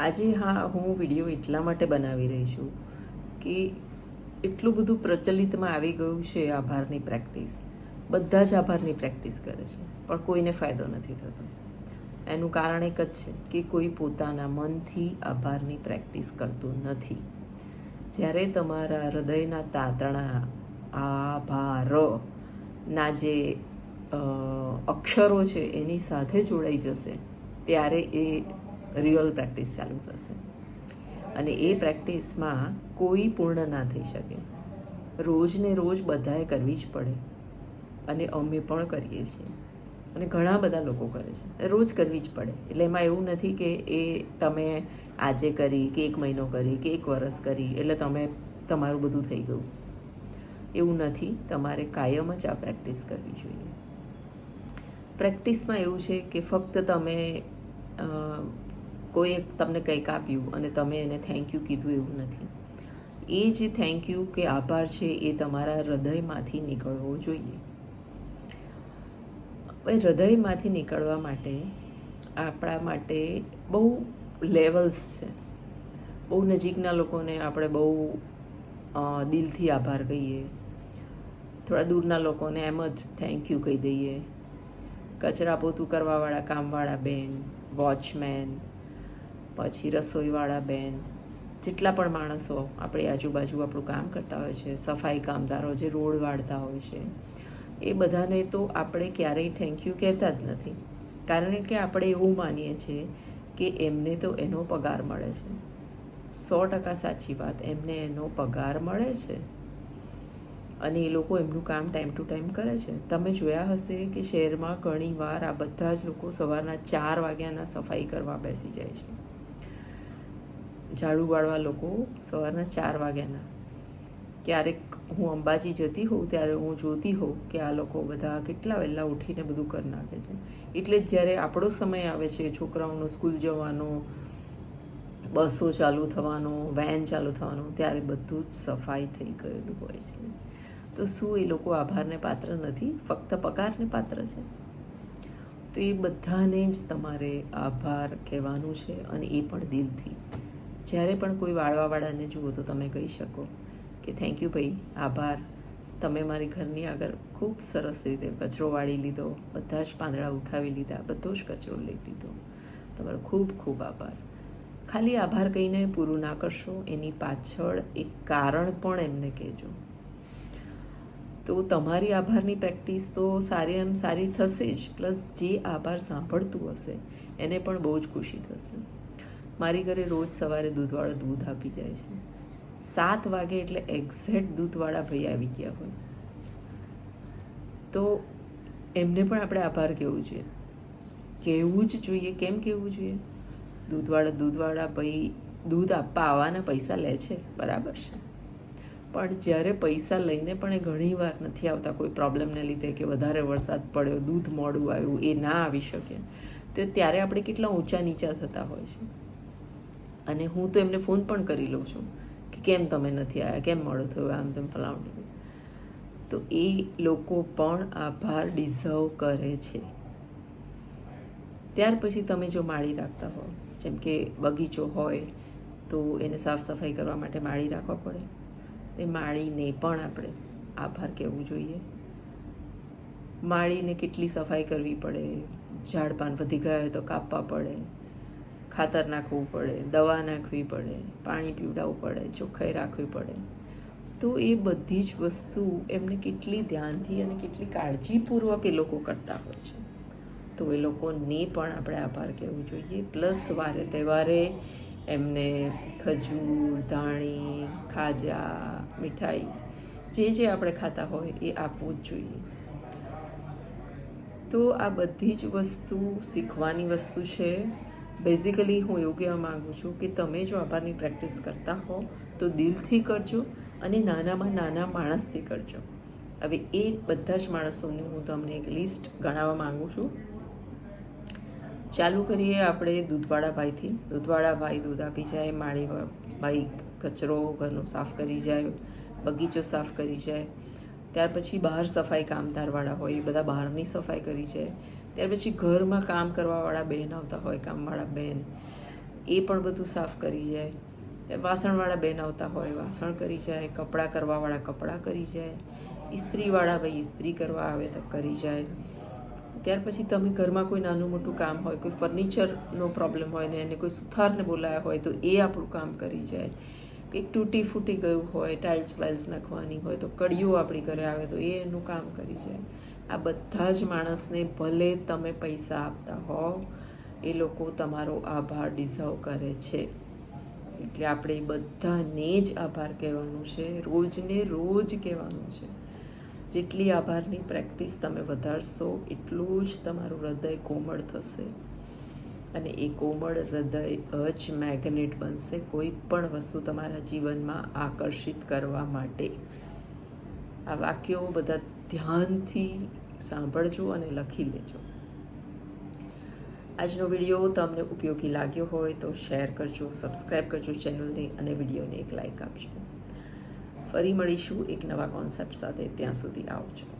આજે હા, હું વીડિયો એટલા માટે બનાવી રહી છું કે એટલું બધું પ્રચલિતમાં આવી ગયું છે આભારની પ્રેક્ટિસ બધા જ આભારની પ્રેક્ટિસ કરે છે, પણ કોઈને ફાયદો નથી થતો. એનું કારણ એક જ છે કે કોઈ પોતાના મનથી આભારની પ્રેક્ટિસ કરતું નથી. જ્યારે તમારા હૃદયના તાતણા, આભાર ના જે અક્ષરો છે એની સાથે જોડાઈ જશે, ત્યારે એ રિયલ પ્રેક્ટિસ ચાલુ થશે. અને એ પ્રેક્ટિસમાં કોઈ પૂર્ણ ના થઈ શકે. રોજને રોજ બધાએ કરવી જ પડે. અને અમે પણ કરીએ છીએ. અને ઘણા બધા લોકો કરે છે. રોજ કરવી જ પડે. એટલે એમાં એવું નથી કે એ તમે આજે કરી, કે એક મહિનો કરી, કે એક વરસ કરી, એટલે તમે, તમારું બધું થઈ ગયું. એવું નથી. તમારે કાયમ જ આ પ્રેક્ટિસ કરવી જોઈએ. પ્રેક્ટિસમાં એવું છે કે ફક્ત તમે કોઈએ તમને કંઈક આપ્યું અને તમે એને થેન્ક યુ કીધું એવું નથી. એ જે થેન્ક યુ કે આભાર છે એ તમારા હૃદયમાંથી નીકળવો જોઈએ. હવે હૃદયમાંથી નીકળવા માટે આપણા માટે બહુ લેવલ્સ છે. બહુ નજીકના લોકોને આપણે બહુ દિલથી આભાર કહીએ. થોડા દૂરના લોકોને એમ જ થેન્ક યુ કહી દઈએ. કચરા પોતું કરવાવાળા કામવાળા બેન વોચમેન પછી રસોઈવાળા બેન, જેટલા પણ માણસો આપણી આજુબાજુ આપણું કામ કરતા હોય છે, સફાઈ કામદારો જે રોડ વાળતા હોય છે, એ બધાને તો આપણે ક્યારેય થેન્ક યુ કહેતા જ નથી. કારણ કે આપણે એવું માનીએ છીએ કે એમને તો એનો પગાર મળે છે. સો ટકા સાચી વાત, એમને એનો પગાર મળે છે. અને એ લોકો એમનું કામ ટાઈમ ટુ ટાઈમ કરે છે. તમે જોયા હશે કે શહેરમાં ઘણીવાર આ બધા જ લોકો સવારના ચાર વાગ્યાના સફાઈ કરવા બેસી જાય છે. ઝાડુ વાળવા લોકો સવારના ચાર વાગ્યાના. ક્યારેક હું અંબાજી જતી હોઉં, ત્યારે હું જોતી હોઉં કે આ લોકો બધા કેટલા વહેલા ઉઠીને બધું કરી નાખે છે. એટલે જ્યારે આપણો સમય આવે છે, છોકરાઓનો સ્કૂલ જવાનો, બસો ચાલુ થવાનો, વેન ચાલુ થવાનો, ત્યારે બધું જ સફાઈ થઈ ગયેલું હોય છે. તો શું એ લોકો આભારને પાત્ર નથી? ફક્ત પગારને પાત્ર છે? તો એ બધાને જ તમારે આભાર કહેવાનું છે અને એ પણ દિલથી. જ્યારે પણ કોઈ વાળવાવાળાને જુઓ તો તમે કહી શકો કે થેન્ક યુ ભાઈ, આભાર. તમે મારી ઘરની આગળ ખૂબ સરસ રીતે કચરો વાળી લીધો, બધા જ પાંદડા ઉઠાવી લીધા, બધો જ કચરો લઈ લીધો. તમારો ખૂબ ખૂબ આભાર. ખાલી આભાર કહીને પૂરું ના કરશો, એની પાછળ એક કારણ પણ એમને કહેજો. તો તમારી આભારની પ્રેક્ટિસ તો સારી એમ સારી થશે જ, પ્લસ જે આભાર સાંભળતું હશે, એને પણ બહુ જ ખુશી થશે. મારી ઘરે રોજ સવારે દૂધવાળો દૂધ આપી જાય છે. સાત વાગે એટલે એક્ઝેક્ટ દૂધવાળા ભાઈ આવી ગયા હોય. તો એમને પણ આપણે આભાર કહેવું જોઈએ? કહેવું જ જોઈએ? કેમ કહેવું જોઈએ? દૂધવાળા દૂધવાળા ભાઈ દૂધ આપવા આવવાના પૈસા લે છે, બરાબર છે. પણ જ્યારે પૈસા લઈને પણ એ ઘણી વાર નથી આવતા, કોઈ પ્રોબ્લેમને લીધે કે વધારે વરસાદ પડ્યો, દૂધ મોડું આવ્યું, એ ના આવી શકે, તો ત્યારે આપણે કેટલા ઊંચા નીચા થતા હોય છે. અને હું તો એમને ફોન પણ કરી લઉં છું કે કેમ તમે નથી આવ્યા? કેમ મોડું થયું આમ તેમ ફલાવણી તો એ લોકો પણ આભાર ડિઝર્વ કરે છે. ત્યાર પછી તમે જો માળી રાખતા હો, જેમ કે બગીચો હોય, તો એને સાફ સફાઈ કરવા માટે માળી રાખવા પડે. તે માળીને પણ આપણે આભાર કહેવું જોઈએ. માળીને કેટલી સફાઈ કરવી પડે? ઝાડપાન વધી ગયા હોય તો કાપવા પડે. ખાતર નાખવું પડે, દવા નાખવી પડે, પાણી પીવડાવવું પડે, ચોખ્ખાઈ રાખવી પડે. તો એ બધી જ વસ્તુ એમને કેટલી ધ્યાનથી અને કેટલી કાળજીપૂર્વક એ લોકો કરતા હોય છે. તો એ લોકોને પણ આપણે આભાર કહેવું જોઈએ. પ્લસ વારે તહેવારે એમને ખજૂર, ધાણી, ખાજા, મીઠાઈ જે જે આપણે ખાતા હોય એ આપવું જ જોઈએ. તો આ બધી જ વસ્તુ શીખવાની વસ્તુ છે. બેઝિકલી હું એવું કહેવા માગું છું કે તમે જો આભારની પ્રેક્ટિસ કરતા હો, તો દિલથી કરજો અને નાનામાં નાના માણસથી કરજો. હવે એ બધા જ માણસોની હું તમને એક લિસ્ટ ગણાવવા માગું છું. ચાલુ કરીએ આપણે દૂધવાળા ભાઈથી દૂધવાળા ભાઈ દૂધ આપી જાય માળી ભાઈ કચરો ઘરનો સાફ કરી જાય, બગીચો સાફ કરી જાય. ત્યાર પછી બહાર સફાઈ કામદારવાળા હોય, એ બધા બહારની સફાઈ કરી જાય. ત્યાર પછી ઘરમાં કામ કરવાવાળા બહેન આવતા હોય, કામવાળા બહેન, એ પણ બધું સાફ કરી જાય. વાસણવાળા બેન આવતા હોય, વાસણ કરી જાય, કપડાં કરવાવાળા કપડાં કરી જાય. ઇસ્ત્રીવાળા ભાઈ ઇસ્ત્રી કરવા આવે તો કરી જાય. ત્યાર પછી તમે ઘરમાં કોઈ નાનું મોટું કામ હોય, કોઈ ફર્નિચરનો પ્રોબ્લેમ હોય ને એને કોઈ સુથારને બોલાયા હોય તો એ આપણું કામ કરી જાય. કંઈક તૂટી ફૂટી ગયું હોય ટાઇલ્સ વાઇલ્સ નાખવાની હોય, તો કડીઓ આપણી ઘરે આવે તો એ એનું કામ કરી જાય. આ બધા જ માણસને ભલે તમે પૈસા આપતા હોવ, એ લોકો તમારો આભાર ડિઝર્વ કરે છે. એટલે આપણે બધાને જ આભાર કહેવાનું છે, રોજને રોજ કહેવાનું છે. જેટલી આભારની પ્રેક્ટિસ તમે વધારશો, એટલું જ તમારું હૃદય કોમળ થશે. અને એ કોમળ હૃદય જ મેગ્નેટ બનશે કોઈ પણ વસ્તુ તમારા જીવનમાં આકર્ષિત કરવા માટે. આ વાક્યો બધા ધ્યાનથી સાંભળજો અને લખી લેજો. આજનો વીડિયો તમને ઉપયોગી લાગ્યો હોય તો શેર કરજો સબસ્ક્રાઈબ કરજો ચેનલને અને વિડીયોને એક લાઇક આપજો. ફરી મળીશું એક નવા કોન્સેપ્ટ સાથે. ત્યાં સુધી આવજો.